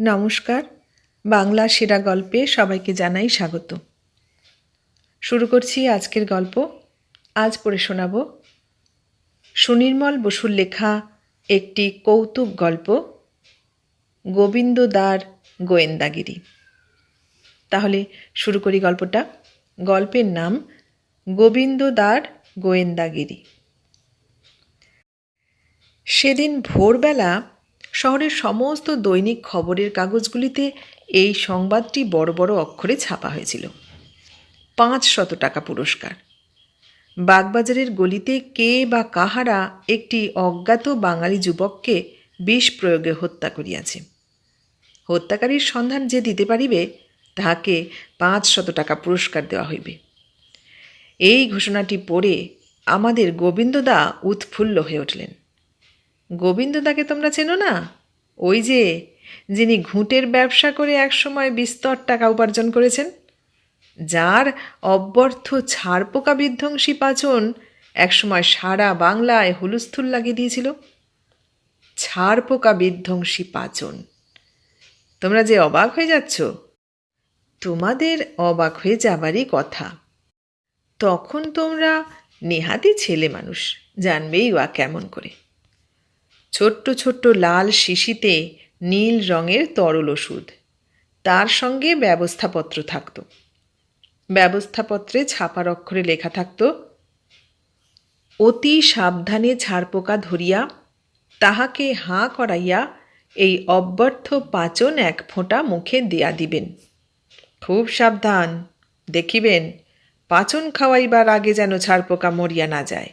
নমস্কার। বাংলা সেরা গল্পে সবাইকে জানাই স্বাগত। শুরু করছি আজকের গল্প। আজ পড়ে শোনাব সুনির্মল বসুর লেখা একটি কৌতুক গল্প, গোবিন্দ দার গোয়েন্দাগিরি। তাহলে শুরু করি গল্পটা। গল্পের নাম গোবিন্দ দার গোয়েন্দাগিরি। সেদিন ভোরবেলা শহরের সমস্ত দৈনিক খবরের কাগজগুলিতে এই সংবাদটি বড় বড় অক্ষরে ছাপা হয়েছিল। পাঁচ শত টাকা পুরস্কার। বাগবাজারের গলিতে কে বা কাহারা একটি অজ্ঞাত বাঙালি যুবককে বিষ প্রয়োগে হত্যা করিয়াছে। হত্যাকারীর সন্ধান যে দিতে পারিবে, তাহাকে পাঁচ শত টাকা পুরস্কার দেওয়া হইবে। এই ঘোষণাটি পড়ে আমাদের গোবিন্দদা উৎফুল্ল হয়ে উঠলেন। গোবিন্দদাকে তোমরা চেনো না? ওই যে, যিনি ঘুঁটের ব্যবসা করে একসময় বিস্তর টাকা উপার্জন করেছেন। যার অব্যর্থ ছাড়পোকা বিধ্বংসী পাচন একসময় সারা বাংলায় হুলুস্থুল লাগিয়ে দিয়েছিল। ছাড়পোকা বিধ্বংসী পাচন। তোমরা যে অবাক হয়ে যাচ্ছ? তোমাদের অবাক হয়ে যাবারই কথা। তখন তোমরা নেহাতি ছেলে মানুষ, জানবেই বা কেমন করে। ছোট্ট ছোট্ট লাল শিশিতে নীল রঙের তরল ওষুধ। তার সঙ্গে ব্যবস্থাপত্র থাকত। ব্যবস্থাপত্রে ছাপার অক্ষরে লেখা থাকত, অতি সাবধানে ছাড়পোকা ধরিয়া, তাহাকে হাঁ করাইয়া এই অব্যর্থ পাচন এক ফোঁটা মুখে দেয়া দিবেন। খুব সাবধান, দেখিবেন, পাচন খাওয়াইবার আগে যেন ছাড়পোকা মরিয়া না যায়।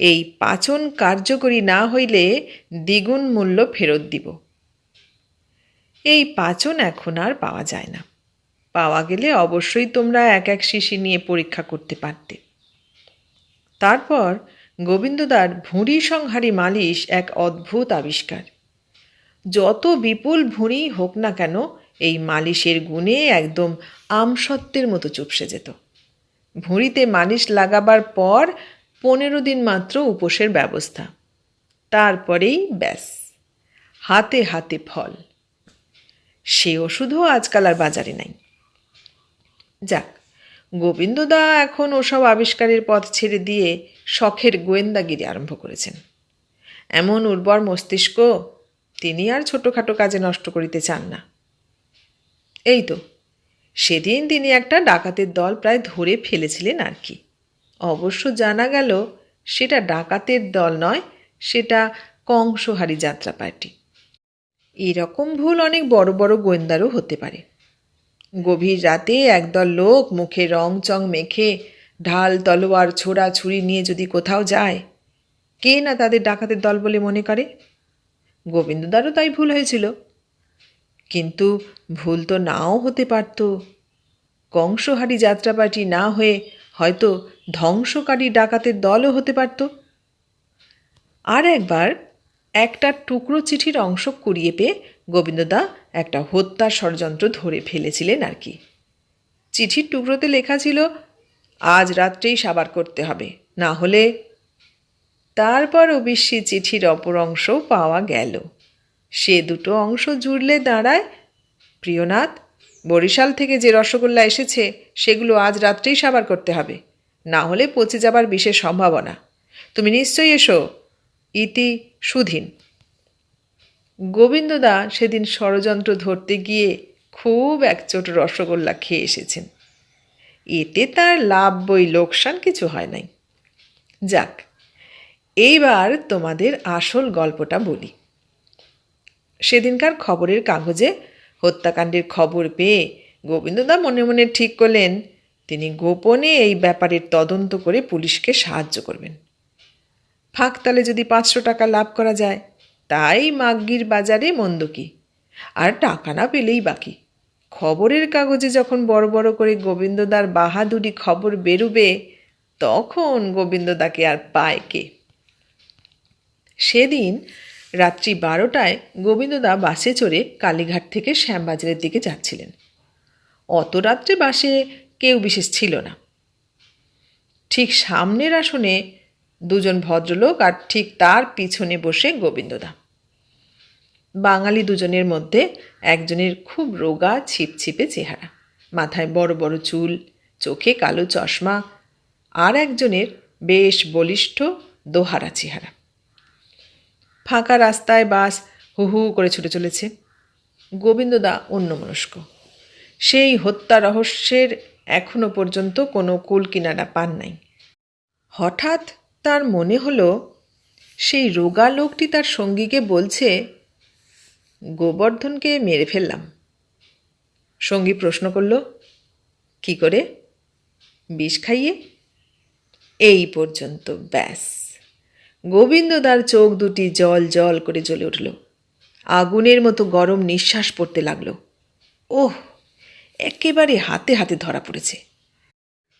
এই পাচন কার্যকরী না হইলে দ্বিগুণ মূল্য ফেরত দিব। এই পাচন এখন আর পাওয়া যায় না। পাওয়া গেলে অবশ্যই তোমরা এক এক শিশি নিয়ে পরীক্ষা করতে পারতে। তারপর গোবিন্দদার ভুঁড়ি সংহারী মালিশ এক অদ্ভুত আবিষ্কার। যত বিপুল ভুঁড়ি হোক না কেন, এই মালিশের গুণে একদম আমসত্ত্বের মতো চুপসে যেত। ভুঁড়িতে মালিশ লাগাবার পর পনেরো দিন মাত্র উপোসের ব্যবস্থা। তারপরেই ব্যাস, হাতে হাতে ফল। সে ওষুধও আজকাল আর বাজারে নাই। যাক, গোবিন্দদা এখন ওসব আবিষ্কারের পথ ছেড়ে দিয়ে শখের গোয়েন্দাগিরি আরম্ভ করেছেন। এমন উর্বর মস্তিষ্ক তিনি আর ছোটোখাটো কাজে নষ্ট করিতে চান না। এই তো, সেদিন তিনি একটা ডাকাতের দল প্রায় ধরে ফেলেছিলেন আর কি। অবশ্য জানা গেল সেটা ডাকাতের দল নয়, সেটা কংসহারি যাত্রা পার্টি। এরকম ভুল অনেক বড় বড় গোয়েন্দারও হতে পারে। গভীর রাতে একদল লোক মুখে রং চং মেখে ঢাল, তলোয়ার, ছোড়া, ছুরি নিয়ে যদি কোথাও যায়, কে না তাদের ডাকাতের দল বলে মনে করে? গোবিন্দদারও তাই ভুল হয়েছিল। কিন্তু ভুল তো নাও হতে পারত। কংসহারি যাত্রাপাটি না হয়ে হয়তো ধ্বংসকারী ডাকাতের দলও হতে পারত। আর একবার একটা টুকরো চিঠির অংশ কুড়িয়ে পেয়ে গোবিন্দদা একটা হত্যার ষড়যন্ত্র ধরে ফেলেছিলেন আর কি। চিঠির টুকরোতে লেখা ছিল, আজ রাত্রেই সাবার করতে হবে, না হলে তারপর অবশ্যি চিঠির অপর অংশ পাওয়া গেল। সে দুটো অংশ জুড়লে দাঁড়ায় প্রিয়নাথ বরিশাল থেকে যে রসগোল্লা এসেছে, সেগুলো আজ রাত্রেই সাবার করতে হবে। না হলে পচে যাবার বিশেষ সম্ভাবনা। তুমি নিশ্চয়ই এসো। ইতি সুধীন। গোবিন্দদা সেদিন ষড়যন্ত্র ধরতে গিয়ে খুব একচোট রসগোল্লা খেয়ে এসেছেন। এতে তার লাভ বই লোকসান কিছু হয় নাই। যাক, এইবার তোমাদের আসল গল্পটা বলি। সেদিনকার খবরের কাগজে হত্যাকাণ্ডের খবর পেয়ে গোবিন্দদা মনে মনে ঠিক করলেন, তিনি গোপনে এই ব্যাপারের তদন্ত করে পুলিশকে সাহায্য করবেন। ফাঁকতালে যদি পাঁচশো টাকা লাভ করা যায়, তাই মাগ্গির বাজারে মন্দ কি? আর টাকা না পেলেই বাকি খবরের কাগজে যখন বড় বড় করে গোবিন্দদার বাহাদুরি খবর বেরুবে, তখন গোবিন্দদাকে আর পায় কে? সেদিন রাত্রি বারোটায় গোবিন্দদা বাসে চড়ে কালীঘাট থেকে শ্যামবাজারের দিকে যাচ্ছিলেন। অত রাত্রে বাসে কেউ বিশেষ ছিল না। ঠিক সামনের আসনে দুজন ভদ্রলোক আর ঠিক তার পিছনে বসে গোবিন্দদা। বাঙালি দুজনের মধ্যে একজনের খুব রোগা, ছিপছিপে চেহারা। মাথায় বড় বড় চুল, চোখে কালো চশমা আর একজনের বেশ বলিষ্ঠ, দোহারা চেহারা। ফাঁকা রাস্তায় বাস হু হু করে ছুটে চলেছে। গোবিন্দদা অন্যমনস্ক। সেই হত্যা রহস্যের এখনও পর্যন্ত কোনো কুল কিনারা পান নাই। হঠাৎ তার মনে হলো, সেই রোগা লোকটি তার সঙ্গীকে বলছে, গোবর্ধনকে মেরে ফেললাম। সঙ্গী প্রশ্ন করল, কি করে? বিষ খাইয়ে? এই পর্যন্ত, ব্যাস। গোবিন্দদার চোখ দুটি জল জল করে জ্বলে উঠল। আগুনের মতো গরম নিঃশ্বাস পড়তে লাগল। ওহ, একেবারে হাতে হাতে ধরা পড়েছে।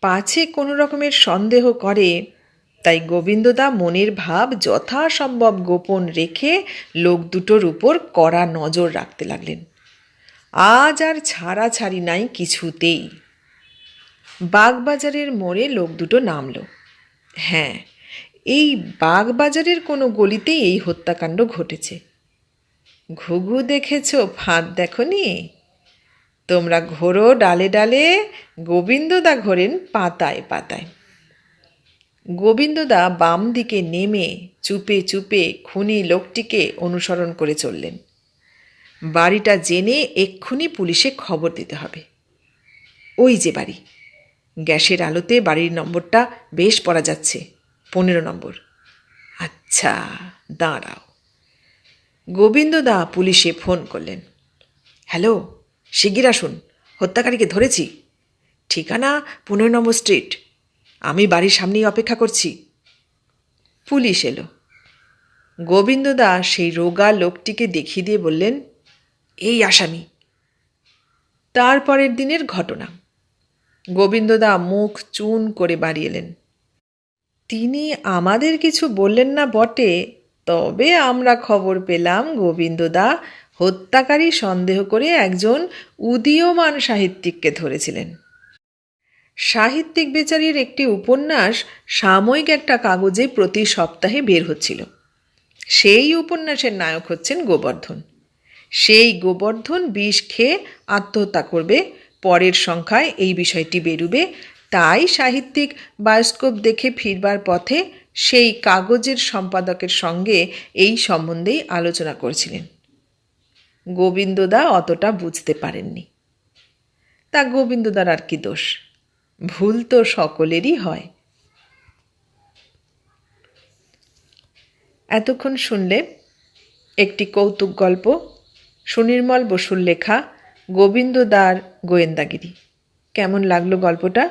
পাছে কোনো রকমের সন্দেহ করে, তাই গোবিন্দদা মনের ভাব যথাসম্ভব গোপন রেখে লোক দুটোর উপর কড়া নজর রাখতে লাগলেন। আজ আর ছাড়াছাড়ি নাই কিছুতেই। বাগবাজারের মোড়ে লোক দুটো নামলো। হ্যাঁ এই বাগবাজারের কোনো গলিতেই এই হত্যাকাণ্ড ঘটেছে। ঘুঘু দেখেছ, ফাঁদ দেখনি? তোমরা ঘোরো ডালে ডালে গোবিন্দদা ঘোরেন পাতায় পাতায়। গোবিন্দদা বাম দিকে নেমে চুপে চুপে খুনি লোকটিকে অনুসরণ করে চললেন। বাড়িটা জেনে এক্ষুনি পুলিশে খবর দিতে হবে। ওই যে বাড়ি। গ্যাসের আলোতে বাড়ির নম্বরটা বেশ পড়া যাচ্ছে। পনেরো নম্বর। আচ্ছা দাঁড়াও। গোবিন্দদা পুলিশে ফোন করলেন। হ্যালো, শিগগির আসুন, হত্যাকারীকে ধরেছি। ঠিকানা, পনেরো নম্বর স্ট্রিট। আমি বাড়ির সামনেই অপেক্ষা করছি। পুলিশ এলো। গোবিন্দদা সেই রোগা লোকটিকে দেখিয়ে দিয়ে বললেন, এই আসামি। তারপরের দিনের ঘটনা। গোবিন্দদা মুখ চুন করে বাড়ি এলেন। তিনি আমাদের কিছু বললেন না বটে। তবে আমরা খবর পেলাম গোবিন্দদা হত্যাকারী সন্দেহ করে একজন উদীয়মান সাহিত্যিককে ধরেছিলেন। সাহিত্যিক বেচারির একটি উপন্যাস সাময়িক একটা কাগজে প্রতি সপ্তাহে বের হচ্ছিল। সেই উপন্যাসের নায়ক হচ্ছেন গোবর্ধন। সেই গোবর্ধন বিষ খেয়ে আত্মহত্যা করবে, পরের সংখ্যায় এই বিষয়টি বেরুবে তাই সাহিত্যিক বায়োস্কোপ দেখে ফিরবার পথে সেই কাগজের সম্পাদকের সঙ্গে এই সম্বন্ধেই আলোচনা করছিলেন। গোবিন্দদা অতটা বুঝতে পারেননি। তা গোবিন্দদার আর কি দোষ? ভুল তো সকলেরই হয়। এতক্ষণ শুনলে একটি কৌতুক গল্প, সুনির্মল বসুর লেখা গোবিন্দদার গোয়েন্দাগিরি। কেমন লাগল গল্পটা?